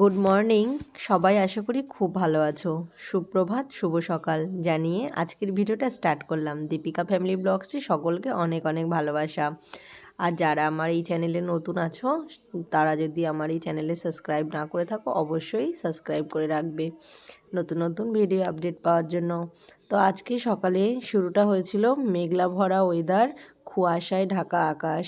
Good morning সবাই আশা করি খুব ভালো আছো। সুপ্রভাত, শুভ সকাল। জানিয়ে আজকের ভিডিওটা স্টার্ট করলাম। দীপিকা ফ্যামিলি ব্লগসে সকলকে অনেক অনেক ভালোবাসা। আর যারা আমার এই চ্যানেলে নতুন আছো, তারা যদি আমার এই চ্যানেলে সাবস্ক্রাইব না করে থাকো, অবশ্যই সাবস্ক্রাইব করে রাখবে। নতুন নতুন ভিডিও আপডেট পাওয়ার জন্য। তো আজকে সকালে শুরুটা হয়েছিল মেঘলা ভরা ওয়েদার কুয়াশায় ঢাকা আকাশ।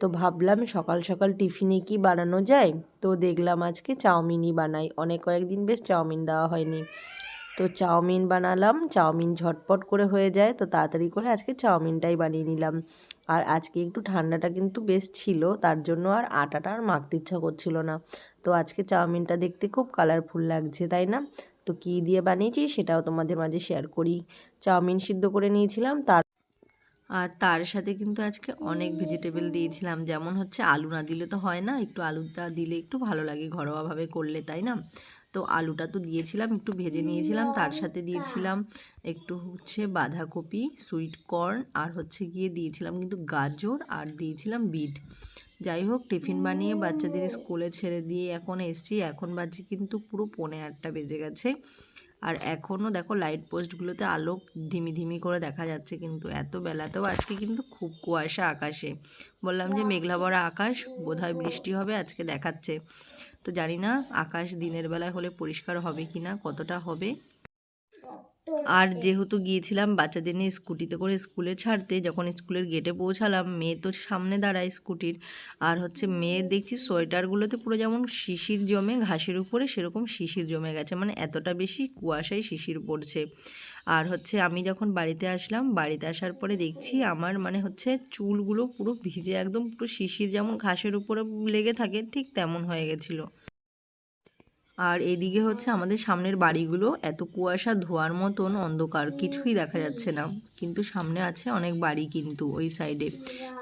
তো ভাবলাম সকাল সকাল টিফিনে কি বানানো যায়? তো দেখলাম আজকে চাউমিনই বানাই। অনেক কয়েকদিন বেশ চাউমিন দেওয়া হয়নি। তো চাউমিন বানালাম। চাউমিন ঝটপট করে হয়ে যায়। তো তাড়াতাড়ি করে আজকে চাউমিনটাই বানিয়ে নিলাম। আর আজকে একটু ঠান্ডাটা কিন্তু বেশ ছিল। তার জন্য আর আটাটা আর মাখতে ইচ্ছা করছিল না। তো আজকে চাউমিনটা দেখতে খুব কালারফুল লাগছে, তাই না? তো কী দিয়ে বানিয়েছি সেটাও তোমাদের মাঝে শেয়ার করি। চাউমিন সিদ্ধ করে নিয়েছিলাম। তার আর তার সাথে কিন্তু আজকে অনেক ভেজিটেবল দিয়েছিলাম। যেমন হচ্ছে আলু না দিলে তো হয় না, একটু আলুটা দিলে একটু ভালো লাগে ঘরোয়াভাবে করলে, তাই না? তো আলুটা তো দিয়েছিলাম, একটু ভেজে নিয়েছিলাম, তার সাথে দিয়েছিলাম একটু হচ্ছে বাঁধাকপি সুইট কর্ন আর হচ্ছে গিয়ে দিয়েছিলাম কিন্তু গাজর আর দিয়েছিলাম বিট যাই হোক, টিফিন বানিয়ে বাচ্চাদের স্কুলে ছেড়ে দিয়ে এখন এসছি, এখন বাজে কিন্তু পুরো পৌনে আটটা বেজে গেছে। আর এখনও দেখো লাইট পোস্টগুলোতে আলো ধিমি ধিমি করে দেখা যাচ্ছে কিন্তু এত বেলাতেও আজকে কিন্তু খুব কুয়াশা আকাশে। বললাম যে মেঘলা ভরা আকাশ, বোধহয় বৃষ্টি হবে, আজকে দেখাচ্ছে। তো জানি না আকাশ দিনের বেলায় হলে পরিষ্কার হবে কি না কতটা হবে। আর যেহেতু গিয়েছিলাম বাচ্চাদের নিয়ে স্কুটিতে করে স্কুলে ছাড়তে যখন স্কুলের গেটে পৌঁছালাম মেয়ে তো সামনে দাঁড়ায় স্কুটির। আর হচ্ছে মেয়ের দেখছি সোয়েটারগুলোতে পুরো যেমন শিশির জমে ঘাসের উপরে সেরকম শিশির জমে গেছে। মানে এতটা বেশি কুয়াশায় শিশির পড়ছে। আর হচ্ছে আমি যখন বাড়িতে আসলাম বাড়িতে আসার পরে দেখছি আমার মানে হচ্ছে চুলগুলো পুরো ভিজে একদম পুরো শিশির যেমন ঘাসের উপরে লেগে থাকে ঠিক তেমন হয়ে গেছিল। আর এদিকে হচ্ছে আমাদের সামনের বাড়িগুলো এত কুয়াশা ধোয়ার মতন অন্ধকার, কিছুই দেখা যাচ্ছে না। কিন্তু সামনে আছে অনেক বাড়ি কিন্তু ওই সাইডে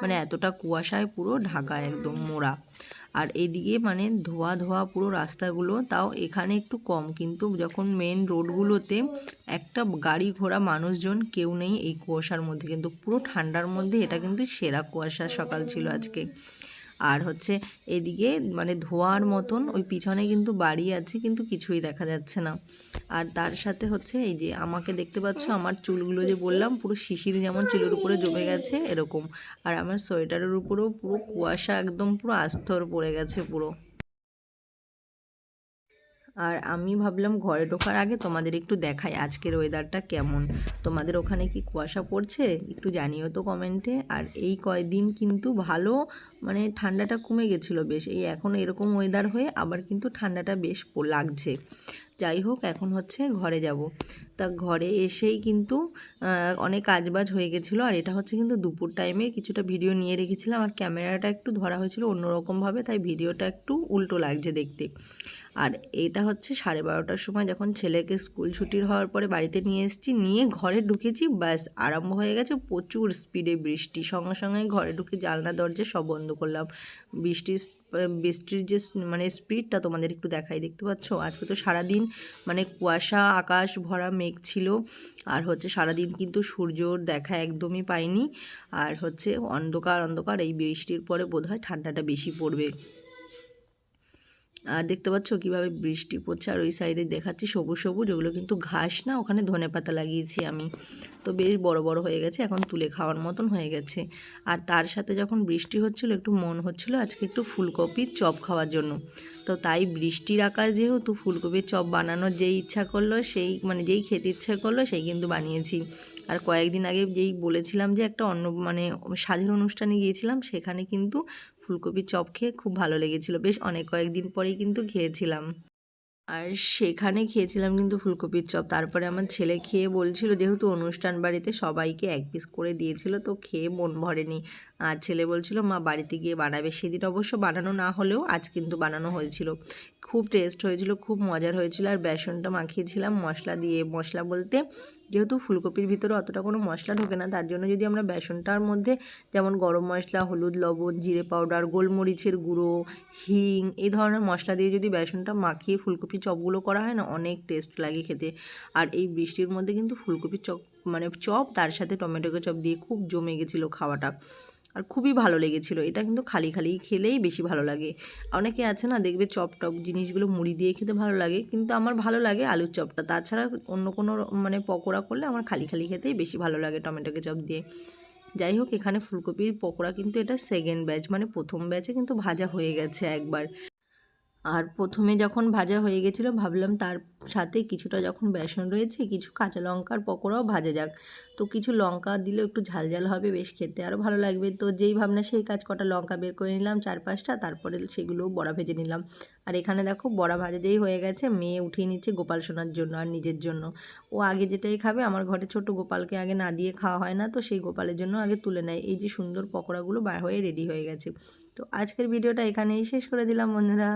মানে এতটা কুয়াশায় পুরো ঢাকা একদম মোড়া। আর এদিকে মানে ধোয়া ধোয়া পুরো রাস্তাগুলো, তাও এখানে একটু কম। কিন্তু যখন মেন রোডগুলোতে একটা গাড়ি ঘোড়া মানুষজন কেউ নেই এই কুয়াশার মধ্যে। কিন্তু পুরো ঠান্ডার মধ্যে এটা কিন্তু সেরা কুয়াশা সকাল ছিল আজকে। আর হচ্ছে এদিকে মানে ধোয়ার মতন ওই পিছনে কিন্তু বাড়ি আছে, কিন্তু কিছুই দেখা যাচ্ছে না। আর তার সাথে হচ্ছে এই যে আমাকে দেখতে পাচ্ছ, আমার চুলগুলো যে বললাম, পুরো শিশির যেমন চুলের উপরে জমে গেছে এরকম। আর আমার সোয়েটারের উপরেও পুরো কুয়াশা একদম পুরো আস্তর পড়ে গেছে পুরো। আর আমি ভাবলাম ঘরে ঢোকার আগে তোমাদের একটু দেখাই আজকের ওয়েদারটা কেমন। তোমাদের ওখানে কি কুয়াশা পড়ছে? একটু জানিও তো কমেন্টে আর এই কয়দিন কিন্তু ভালো মানে ঠান্ডাটা কমে গেছিল বেশ। এই এখন এরকম ওয়েদার হয়ে আবার কিন্তু ঠান্ডাটা বেশ লাগছে। যাই হোক, এখন হচ্ছে ঘরে যাব। তা ঘরে এসেই কিন্তু অনেক কাজবাজ হয়ে গেছিল। আর এটা হচ্ছে কিন্তু দুপুর টাইমে কিছুটা ভিডিও নিয়ে রেখেছিলাম। আর ক্যামেরাটা একটু ধরা হয়েছিল অন্যরকমভাবে, তাই ভিডিওটা একটু উল্টো লাগছে দেখতে। আর এটা হচ্ছে সাড়ে বারোটার সময় যখন ছেলেকে স্কুল ছুটির হওয়ার পরে বাড়িতে নিয়ে এসেছি, নিয়ে ঘরে ঢুকেছি, ব্যাস আরম্ভ হয়ে গেছে প্রচুর স্পিডে বৃষ্টি। সঙ্গে সঙ্গে ঘরে ঢুকে জালনা দরজা সব বন্ধ করলাম। বৃষ্টির বৃষ্টির যে মানে স্পিডটা তোমাদের একটু দেখাই, দেখতে পাচ্ছ? আজকে তো সারাদিন মানে কুয়াশা, আকাশ ভরা, মেঘ ছিল। আর হচ্ছে সারাদিন কিন্তু সূর্যর দেখা একদমই পাইনি। আর হচ্ছে অন্ধকার অন্ধকার, এই বৃষ্টির পরে বোধহয় ঠান্ডাটা বেশি পড়বে। আর দেখতে পাচ্ছ কীভাবে বৃষ্টি পড়ছে, আর ওই সাইডে দেখাচ্ছি সবুজ সবুজ, ওগুলো কিন্তু ঘাস না, ওখানে ধনে পাতা লাগিয়েছি আমি। তো বেশ বড় বড় হয়ে গেছে, এখন তুলে খাওয়ার মতন হয়ে গেছে। আর তার সাথে যখন বৃষ্টি হচ্ছিল, একটু মন হচ্ছিল, আজকে একটু ফুলকপির চপ খাওয়ার জন্য। তো তাই বৃষ্টির আকার যেহেতু, ফুলকপির চপ বানানোর যেই ইচ্ছা করল, সেই মানে যেই খেতে ইচ্ছা করল, সেই কিন্তু বানিয়েছি। আর কয়েকদিন আগে যেই বলেছিলাম যে একটা অন্য মানে স্বাধীন অনুষ্ঠানে গিয়েছিলাম, সেখানে কিন্তু ফুলকপির চপ খেয়ে খুব ভালো লেগেছিলো। বেশ অনেক কয়েকদিন পরেই কিন্তু খেয়েছিলাম। আর সেখানে খেয়েছিলাম কিন্তু ফুলকপির চপ। তারপরে আমার ছেলে খেয়ে বলছিল, যেহেতু অনুষ্ঠান বাড়িতে সবাইকে এক পিস করে দিয়েছিল, তো খেয়ে মন ভরেনি। আর ছেলে বলছিল, মা, বাড়িতে গিয়ে বানাবে। সেদিন অবশ্য বানানো না হলেও আজ কিন্তু বানানো হয়েছিল। খুব টেস্ট হয়েছিল, খুব মজার হয়েছিল। আর বেসনটা মাখিয়েছিলাম মশলা দিয়ে। মশলা বলতে যেহেতু ফুলকপির ভিতরে অতটা কোনো মশলা ঢোকে না, তার জন্য যদি আমরা বেসনটার মধ্যে যেমন গরম মশলা, হলুদ, লবণ, জিরে পাউডার, গোলমরিচের গুঁড়ো, হিং এই ধরনের মশলা দিয়ে যদি বেসনটা মাখিয়ে ফুলকপি চপগুলো করা হয় না, অনেক টেস্ট লাগে খেতে। আর এই বৃষ্টির মধ্যে কিন্তু ফুলকপির চপ মানে চপ, তার সাথে টমেটো চপ দিয়ে খুব জমে গেছিল খাওয়াটা। আর খুবই ভালো লেগেছিল। এটা কিন্তু খালি খালি খেলেই বেশি ভালো লাগে। অনেকে আছে না, দেখবে চপ টপ জিনিসগুলো মুড়ি দিয়ে খেতে ভালো লাগে, কিন্তু আমার ভালো লাগে আলুর চপটা। তাছাড়া অন্য কোনো মানে পকোড়া করলে আমার খালি খালি খেতেই বেশি ভালো লাগে টমেটো চপ দিয়ে। যাই হোক, এখানে ফুলকপির পকোড়া কিন্তু এটা সেকেন্ড ব্যাচ মানে প্রথম ব্যাচে কিন্তু ভাজা হয়ে গেছে একবার। আর প্রথমে যখন ভাজা হয়ে গেছিল, ভাবলাম তার সাথে কিছুটা যখন বেসন রয়েছে, কিছু কাঁচা লঙ্কার পকোড়াও ভাজা যাক। তো কিছু লঙ্কা দিলেও একটু ঝাল ঝাল হবে বেশ খেতে আরও ভালো লাগবে। তো যেই ভাবনা সেই কাজ কটা লঙ্কা বের করে নিলাম চার পাঁচটা, তারপরে সেগুলো বড়া ভেজে নিলাম। আর এখানে দেখো বড়া ভাজা যেই হয়ে গেছে মেয়ে উঠিয়ে নিচ্ছে গোপাল সোনার জন্য আর নিজের জন্য। ও আগে যেটাই খাবে, আমার ঘরে ছোট গোপালকে আগে না দিয়ে খাওয়া হয় না, তো সেই গোপালের জন্য আগে তুলে নেয়। এই যে সুন্দর পকোড়াগুলো বার হয়ে রেডি হয়ে গেছে। তো আজকের ভিডিওটা এখানেই শেষ করে দিলাম বন্ধুরা।